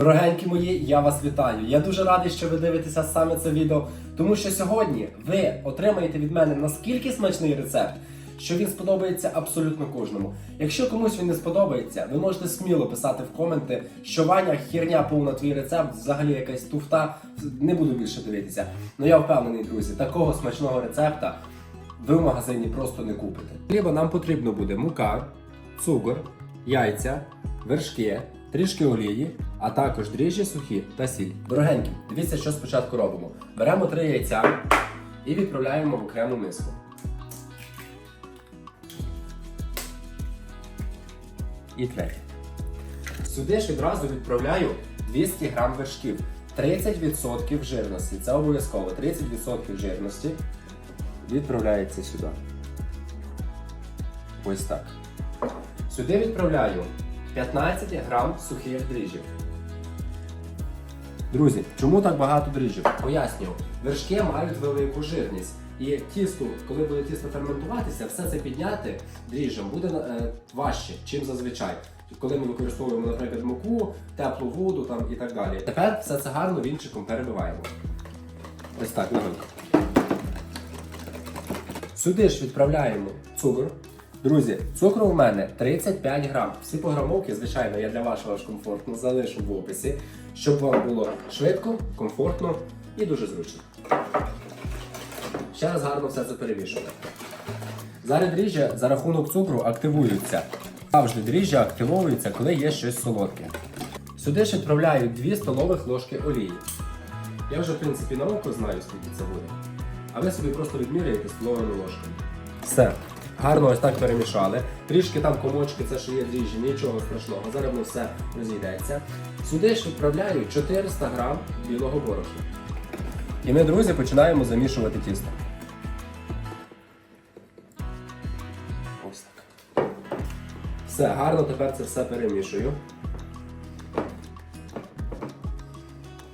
Дорогенькі мої, я вас вітаю. Я дуже радий, що ви дивитеся саме це відео, тому що сьогодні ви отримаєте від мене наскільки смачний рецепт, що він сподобається абсолютно кожному. Якщо комусь він не сподобається, ви можете сміло писати в коменти, що Ваня херня повна твій рецепт, взагалі якась туфта. Не буду більше дивитися. Ну я впевнений, друзі, такого смачного рецепта ви в магазині просто не купите. Хліба нам потрібно буде мука, цукор, яйця, вершки, трішки олії, а також дріжджі сухі та сіль. Дорогенькі, дивіться, що спочатку робимо. Беремо три яйця і відправляємо в окрему миску. І третє. Сюди ж відразу відправляю 200 грам вершків. 30% жирності. Це обов'язково. 30% жирності відправляється сюди. Ось так. Сюди відправляю 15 грам сухих дріжджів. Друзі, чому так багато дріжджів? Пояснюю. Вершки мають велику жирність. І тісто, коли буде тісто ферментуватися, все це підняти дріжджем буде е, важче, чим зазвичай. Коли ми використовуємо, наприклад, муку, теплу воду там і так далі. Тепер все це гарно вінчиком перебиваємо. Ось так, легенько. Сюди ж відправляємо цукор. Друзі, цукру у мене 35 грам. Всі пограмовки, звичайно, я для вашого ж комфорту залишу в описі, щоб вам було швидко, комфортно і дуже зручно. Ще раз гарно все це перемішую. Зараз дріжджа за рахунок цукру активуються. Завжди дріжджа активовуються, коли є щось солодке. Сюди ж відправляю 2 столових ложки олії. Я вже, в принципі, на око знаю, скільки це буде. А ви собі просто відміряєте столовими ложками. Все. Гарно ось так перемішали. Трішки там комочки, це що є дріжджі, нічого страшного. Зараз воно все розійдеться. Сюди ж відправляю 400 грам білого борошна. І ми, друзі, починаємо замішувати тісто. Ось так. Все, гарно тепер це все перемішую.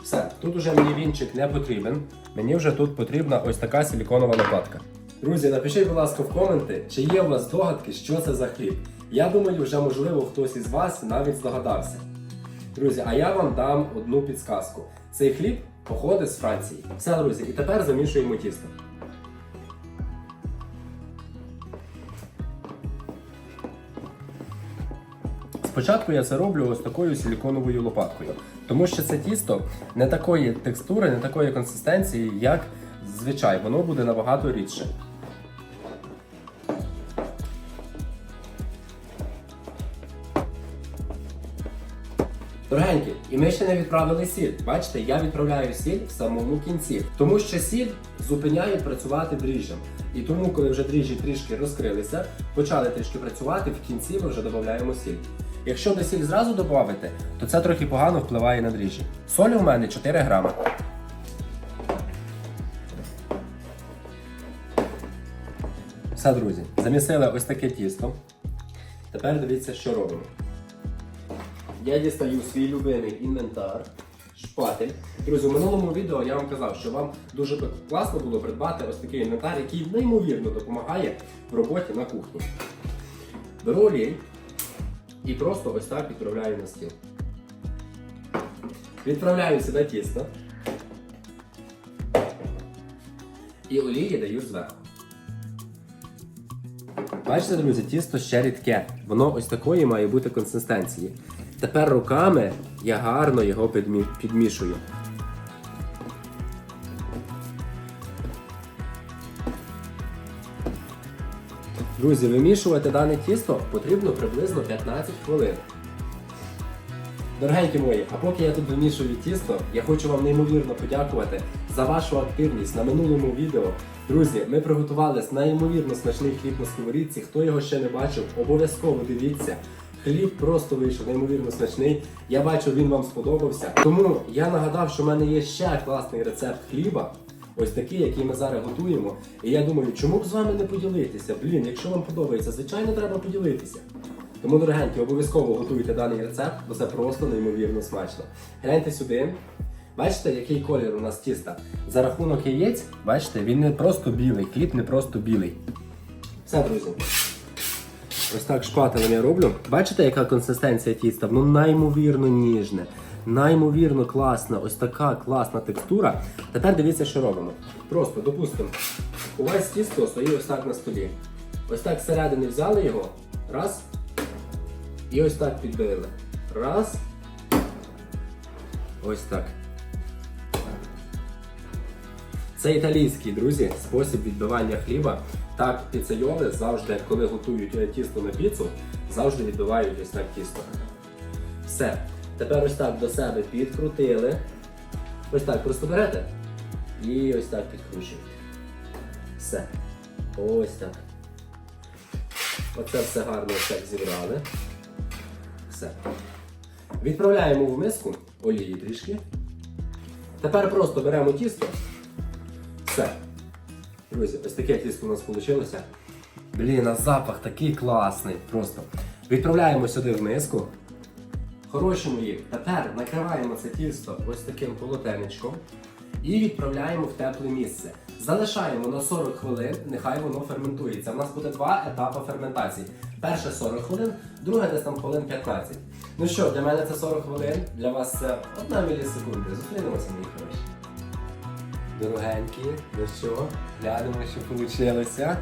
Все, тут уже мені вінчик не потрібен. Мені вже тут потрібна ось така силіконова лопатка. Друзі, напишіть, будь ласка, в коменти, чи є у вас догадки, що це за хліб. Я думаю, вже можливо хтось із вас навіть здогадався. Друзі, а я вам дам одну підсказку. Цей хліб походить з Франції. Все, друзі, і тепер замішуємо тісто. Спочатку я це роблю ось такою силіконовою лопаткою, тому що це тісто не такої текстури, не такої консистенції, як звичай, воно буде набагато рідше. Дорогенькі, і ми ще не відправили сіль. Бачите, я відправляю сіль в самому кінці, тому що сіль зупиняє працювати дріжджам. І тому, коли вже дріжджі трішки розкрилися, почали трішки працювати, в кінці ми вже додаємо сіль. Якщо ви сіль зразу додати, то це трохи погано впливає на дріжджі. Солі у мене 4 грами. Все, друзі, замісили ось таке тісто. Тепер дивіться, що робимо. Я дістаю свій любимий інвентар, шпатель. Друзі, у минулому відео я вам казав, що вам дуже класно було придбати ось такий інвентар, який неймовірно допомагає в роботі на кухні. Беру олій і просто ось так відправляю на стіл. Відправляю сюди тісто. І олії даю зверху. Бачите, друзі, тісто ще рідке. Воно ось такої має бути консистенції. Тепер руками я гарно його підмі- підмішую. Друзі, вимішувати дане тісто потрібно приблизно 15 хвилин. Дорогенькі мої, а поки я тут вимішую тісто, я хочу вам неймовірно подякувати за вашу активність на минулому відео. Друзі, ми приготували неймовірно смачний хліб на сковорідці. Хто його ще не бачив, обов'язково дивіться. Хліб просто вийшов неймовірно смачний. Я бачу, він вам сподобався. Тому я нагадав, що в мене є ще класний рецепт хліба. Ось такий, який ми зараз готуємо. І я думаю, чому б з вами не поділитися? Блін, якщо вам подобається, звичайно, треба поділитися. Тому, дорогенькі, обов'язково готуйте даний рецепт, бо це просто неймовірно смачно. Гляньте сюди. Бачите, який колір у нас тіста? За рахунок яєць, бачите, він не просто білий, хліб не просто білий. Все, друзі. Ось так шпателем я роблю. Бачите, яка консистенція тіста? Воно неймовірно ніжне. Наймовірно класна, ось така класна текстура. Тепер дивіться, що робимо. Просто, допустимо, у вас тісто стоїть ось так на столі. Ось так зсередини взяли його, раз. І ось так підбили. Раз. Ось так. Це італійський, друзі, спосіб відбивання хліба. Так, піцейоли завжди, коли готують е, тісто на піцу, завжди відбивають ось так тісто. Все. Тепер ось так до себе підкрутили. Ось так просто берете і ось так підкручуєте. Все. Ось так. Оце все гарно ось так зібрали. Все. Відправляємо в миску олії трішки. Тепер просто беремо тісто. Все. Друзі, ось таке тісто у нас вийшло. Блін, а запах такий класний. Просто. Відправляємо сюди в миску. Хороші мої. Тепер накриваємо це тісто ось таким полотенечком і відправляємо в тепле місце. Залишаємо на 40 хвилин, нехай воно ферментується. У нас буде два етапи ферментації. Перше 40 хвилин, друге десь там хвилин 15. Ну що, для мене це 40 хвилин, для вас це одна мілісекунда. Зустрінемося, мої хороші. Дорогенькі, ну що, глянемо, що вийшло.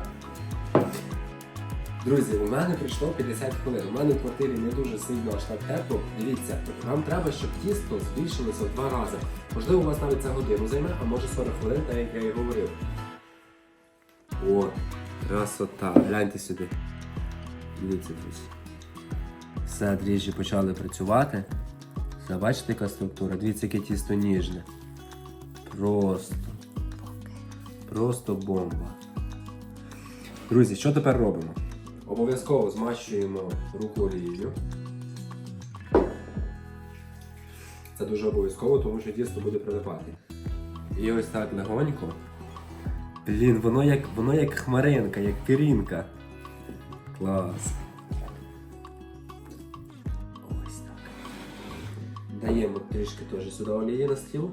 Друзі, у мене прийшло 50 хвилин. У мене в квартирі не дуже сильно аж так тепло. Дивіться, вам треба, щоб тісто збільшилося в два рази. Можливо, у вас навіть це годину займе, а може 40 хвилин, так як я і говорив. О, красота. Гляньте сюди. Дивіться, друзі. Все, дріжджі почали працювати. Все, бачите, яка структура? Дивіться, яке тісто ніжне. Просто. Просто бомба. Друзі, що тепер робимо? Обов'язково змащуємо руку олією. Це дуже обов'язково, тому що тісто буде прилипати. І ось так легонько. Блін, воно як, воно як хмаринка, як пірінка. Клас. Ось так. Даємо трішки теж сюди олії на стіл.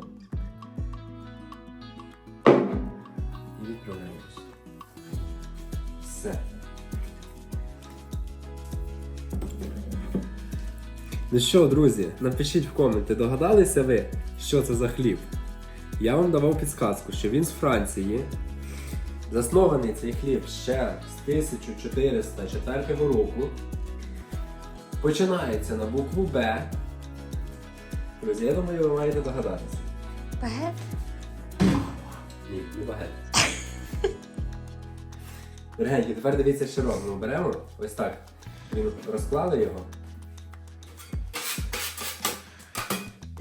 Ну що, друзі, напишіть в коменти, догадалися ви, що це за хліб? Я вам давав підсказку, що він з Франції. Заснований цей хліб ще з 1404 року. Починається на букву Б. Друзі, я думаю, ви маєте догадатися. Багет? Ні, не багет. Дорогенькі, тепер дивіться, що робимо. Беремо ось так. Він розклали його.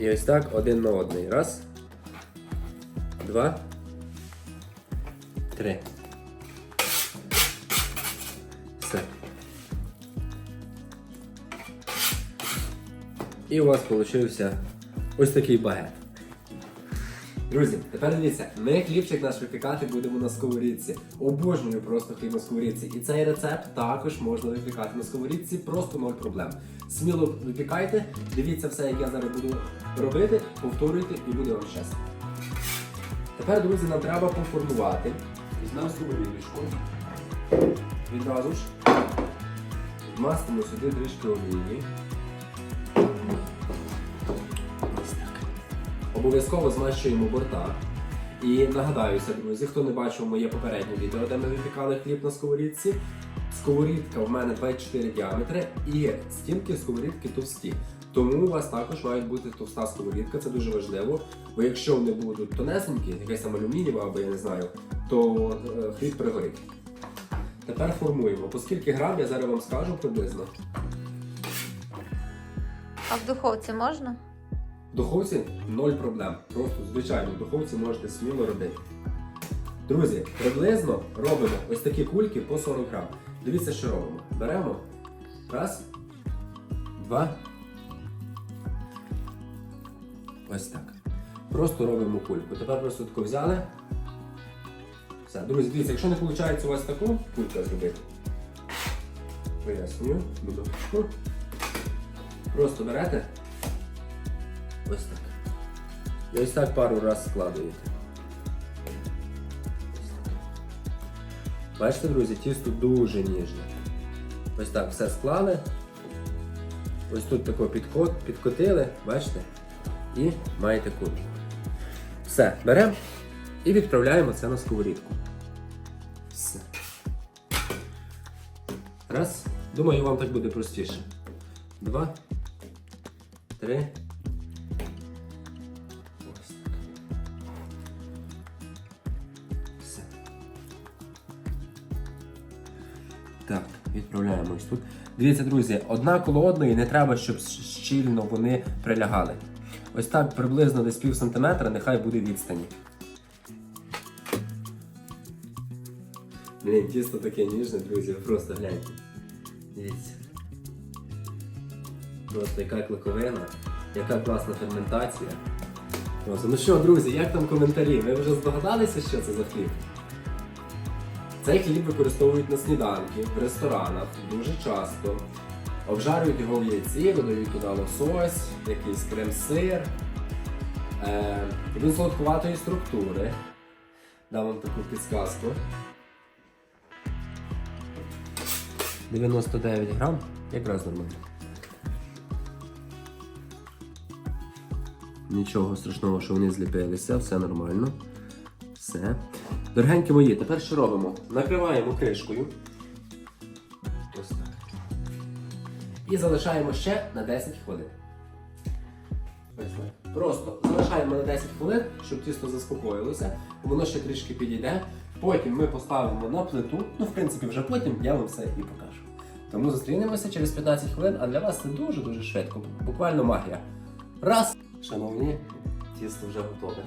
І ось так один на одний. Раз. Два. Три. Все. І у вас вийшов ось такий багет. Друзі, тепер дивіться, ми хлібчик наш випікати будемо на сковорідці. Обожнюю просто хліб на сковорідці. І цей рецепт також можна випікати на сковорідці, просто ноль проблем. Сміло випікайте, дивіться все, як я зараз буду робити, повторюйте і буде вам щастя. Тепер, друзі, нам треба поформувати. Візьмемо сковорідочку. Відразу ж вмастимо сюди трішки олії. Обов'язково змащуємо борта. І нагадаюся, друзі, хто не бачив моє попереднє відео, де ми випікали хліб на сковорідці. Сковорідка в мене 24 діаметри і стінки сковорідки товсті. Тому у вас також має бути товста сковорідка, це дуже важливо. Бо якщо вони будуть тонесенькі, якась там алюмінієва або я не знаю, то е, хліб пригорить. Тепер формуємо. По скільки грам я зараз вам скажу приблизно. А в духовці можна? В духовці ноль проблем. Просто звичайно, в духовці можете сміло робити. Друзі, приблизно робимо ось такі кульки по 40 грам. Дивіться, що робимо. Беремо. Раз. Два. Ось так. Просто робимо кульку. Тепер просто таку взяли. Все, друзі, дивіться, якщо не виходить у вас таку кульку зробити. Пояснюю, минуточку. Просто берете. Ось так. І ось так пару раз складуєте. Бачите, друзі, тісто дуже ніжне. Ось так все склали. Ось тут тако підкот, підкотили, бачите? І маєте кубик. Все, беремо і відправляємо це на сковорідку. Все. Раз. Думаю, вам так буде простіше. Два. Три. Ось. Все. Так, відправляємо ось тут. Дивіться, друзі, одна коло одної не треба, щоб щільно вони прилягали. Ось так приблизно десь пів сантиметра, нехай буде відстані. Блін, тісто таке ніжне, друзі, просто гляньте. Дивіться. Просто яка кликовина, яка класна ферментація. Просто, ну що, друзі, як там коментарі? Ви вже здогадалися, що це за хліб? Цей хліб використовують на сніданки, в ресторанах дуже часто. Обжарюють його в яйці, додають туди лосось, якийсь крем-сир. Е, він солодкуватої структури. Дам вам таку підсказку. 99 грам, якраз нормально. Нічого страшного, що вони зліпилися, все нормально. Все. Дорогенькі мої, тепер що робимо? Накриваємо кришкою. І залишаємо ще на 10 хвилин. Просто залишаємо на 10 хвилин, щоб тісто заспокоїлося, воно ще трішки підійде. Потім ми поставимо на плиту. Ну, в принципі, вже потім я вам все і покажу. Тому зустрінемося через 15 хвилин, а для вас це дуже-дуже швидко. Буквально магія. Раз! Шановні, тісто вже готове.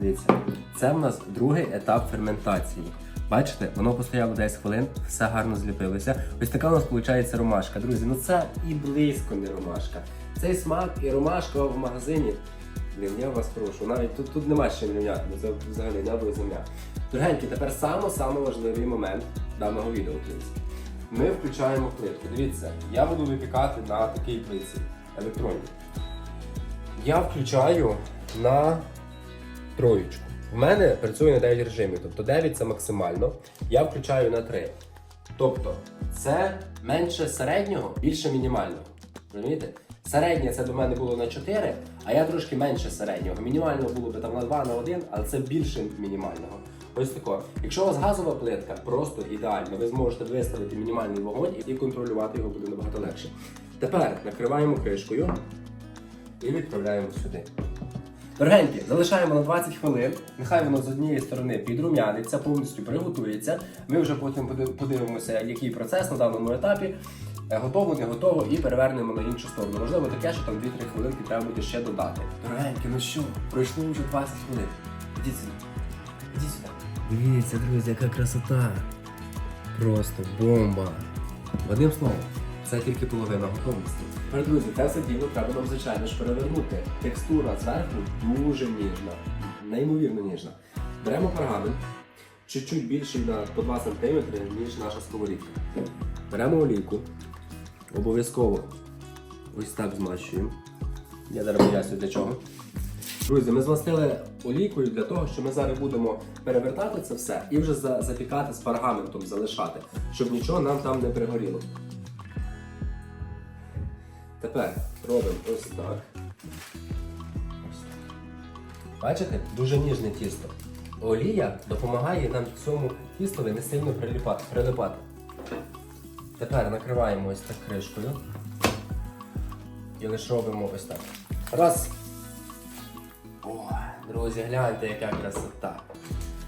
Дивіться, це в нас другий етап ферментації. Бачите, воно постояло 10 хвилин, все гарно зліпилося. Ось така у нас виходить ромашка. Друзі, ну це і близько не ромашка. Цей смак і ромашка в магазині. Блін, я вас прошу, навіть тут, тут нема чим рівняти, бо взагалі небо і земля. Дорогенькі, тепер саме-саме важливий момент даного відео, принципі. Ми включаємо плитку. Дивіться, я буду випікати на такій плитці електронній. Я включаю на троєчку. В мене працює на 9 режимів, тобто 9 це максимально. Я включаю на 3. Тобто це менше середнього, більше мінімального. Розумієте? Середнє це до мене було на 4, а я трошки менше середнього. Мінімального було б там на 2, на 1, але це більше мінімального. Ось тако. Якщо у вас газова плитка, просто ідеально, ви зможете виставити мінімальний вогонь і контролювати його буде набагато легше. Тепер накриваємо кришкою і відправляємо сюди. Дорогенькі, залишаємо на 20 хвилин. Нехай воно з однієї сторони підрумяниться, повністю приготується. Ми вже потім подивимося, який процес на даному етапі. Е, Готово, не готово, і перевернемо на іншу сторону. Можливо, таке, що там 2-3 хвилинки треба буде ще додати. Дорогенькі, ну що, пройшло вже 20 хвилин. Ідіть сюди. Ідіть сюди. Дивіться, друзі, яка красота. Просто бомба. Одним словом, це тільки половина готовності. Друзі, це все діло треба нам, звичайно ж, перевернути. Текстура зверху дуже ніжна, неймовірно ніжна. Беремо пергамент, чуть-чуть більший на по 2 см, ніж наша сковорідка. Беремо олійку, обов'язково ось так змащуємо. Я зараз поясню для чого. Друзі, ми змастили олійкою для того, що ми зараз будемо перевертати це все і вже запікати з пергаментом залишати, щоб нічого нам там не пригоріло. Тепер робимо ось так. Ось так. Бачите, дуже ніжне тісто. Олія допомагає нам цьому тістові не сильно прилипати. Тепер накриваємо ось так кришкою. І лише робимо ось так. Раз. О, друзі, гляньте, яка красота.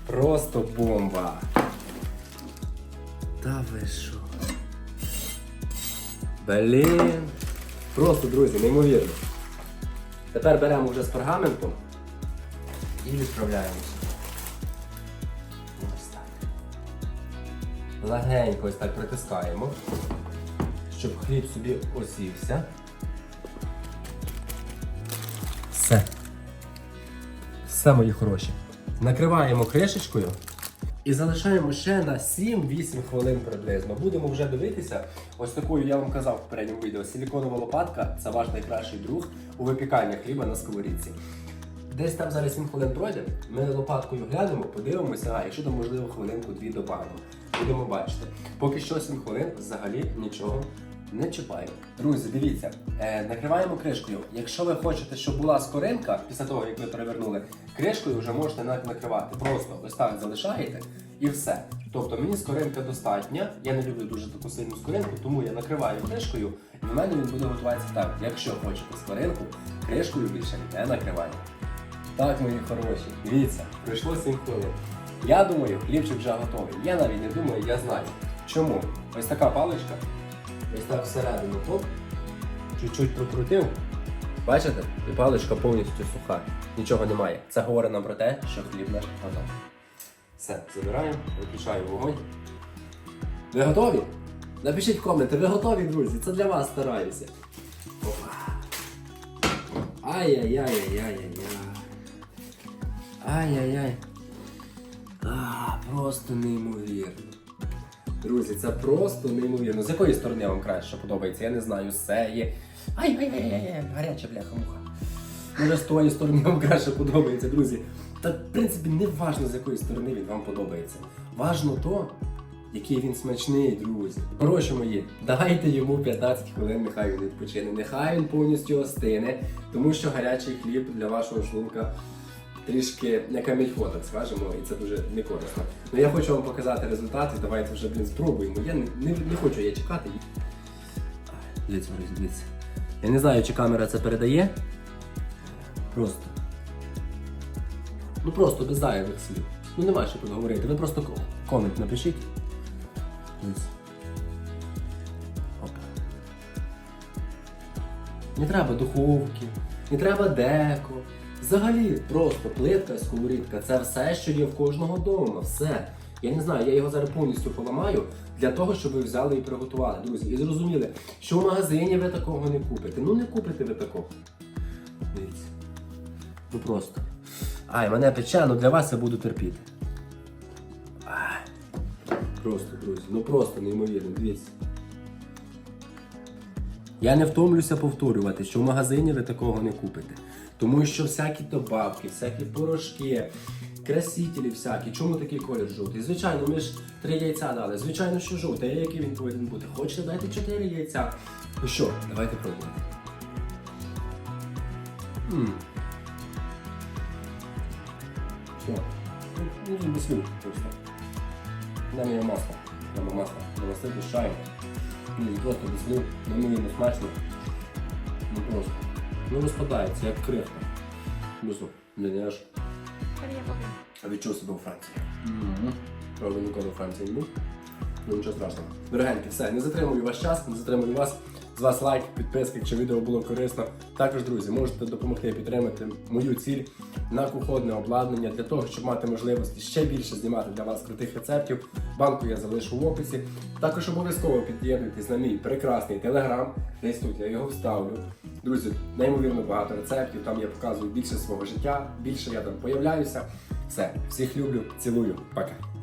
Просто бомба. Та ви що? Блін. Просто, друзі, неймовірно. Тепер беремо вже з пергаментом і відправляємося. Ось так. Легенько ось так притискаємо, щоб хліб собі осівся. Все. Все, мої хороші. Накриваємо кришечкою і залишаємо ще на 7-8 хвилин приблизно. Будемо вже дивитися. Ось такою я вам казав в попередньому відео. Силіконова лопатка це ваш найкращий друг у випіканні хліба на сковорідці. Десь там зараз 7 хвилин пройде, ми лопаткою глянемо, подивимося, а якщо там можливо хвилинку-дві добавимо. Будемо бачити. Поки що 7 хвилин взагалі нічого Не чіпаємо. Друзі, дивіться, е, накриваємо кришкою. Якщо ви хочете, щоб була скоринка, після того як ви перевернули, кришкою вже можете накривати. Просто ось так залишаєте і все. Тобто мені скоринка достатня. Я не люблю дуже таку сильну скоринку, тому я накриваю кришкою, і в мене він буде готуватися так. Якщо хочете скоринку, кришкою більше не накриваю. Так, мої хороші, дивіться, пройшло 7 хвилин. Я думаю, хлібчик вже готовий. Я навіть не думаю, я знаю. Чому? Ось така паличка. Ось так всередину хоп. Чуть-чуть прокрутив. Бачите? І паличка повністю суха. Нічого немає. Це говорить нам про те, що хліб наш готовий. Все, забираємо, виключаю вогонь. Ви готові? Напишіть коменти, ви готові, друзі? Це для вас стараюся. Ай-яй-яй-яй-яй-яй. Ай-яй-яй. А, просто неймовірно. Друзі, це просто неймовірно. З якої сторони вам краще подобається? Я не знаю, з цієї. Ай-яй-яй-яй, гаряча бляха-муха. Може, з тої сторони вам краще подобається, друзі. Та, в принципі, не важно, з якої сторони він вам подобається. Важно то, який він смачний, друзі. Гроші мої, дайте йому 15 хвилин, нехай він відпочине. Нехай він повністю остине, тому що гарячий хліб для вашого шлунка трішки не камільфо, так скажемо, і це дуже не корисно. Ну я хочу вам показати результати, давайте вже блін, спробуємо. Я не, не, не хочу я чекати. Дивіться, дивіться. Я не знаю, чи камера це передає. Просто. Ну просто без зайвих слів. Ну нема що тут говорити. Ви просто комент напишіть. Опа. Не треба духовки, не треба деко. Взагалі, просто плитка, сковорідка це все, що є в кожного вдома. Все. Я не знаю, я його зараз повністю поламаю для того, щоб ви взяли і приготували, друзі. І зрозуміли, що в магазині ви такого не купите. Ну не купите ви такого. Дивіться. Ну просто. Ай, мене пече, ну для вас я буду терпіти. Просто, друзі, ну просто неймовірно, дивіться. Я не втомлюся повторювати, що в магазині ви такого не купите. Тому що всякі добавки, всякі порошки, красителі всякі. Чому такий колір жовтий? Звичайно, ми ж три яйця дали. Звичайно, що жовтий, а який він повинен бути? Хочете, дайте чотири яйця. Ну що, давайте пробувати. М. Все. Ну, ну, без слів просто. Нам є масло. Нам масло. Намастити з чаєм. Ну, просто без слів. Неймовірно смачно. Ну просто. Ну розпадається, як крихта. Безу. Не я ж. А відчув себе у Франції. Правда, ніколи у Франції не був. Ну нічого страшного. Дорогенькі, все, не затримую ваш час, не затримую вас. З вас лайк, підписка, якщо відео було корисно. Також, друзі, можете допомогти підтримати мою ціль на кухонне обладнання для того, щоб мати можливості ще більше знімати для вас крутих рецептів. Банку я залишу в описі. Також обов'язково під'єднуйтесь на мій прекрасний телеграм. Десь тут я його вставлю. Друзі, неймовірно багато рецептів. Там я показую більше свого життя, більше я там появляюся. Все, всіх люблю, цілую, пока.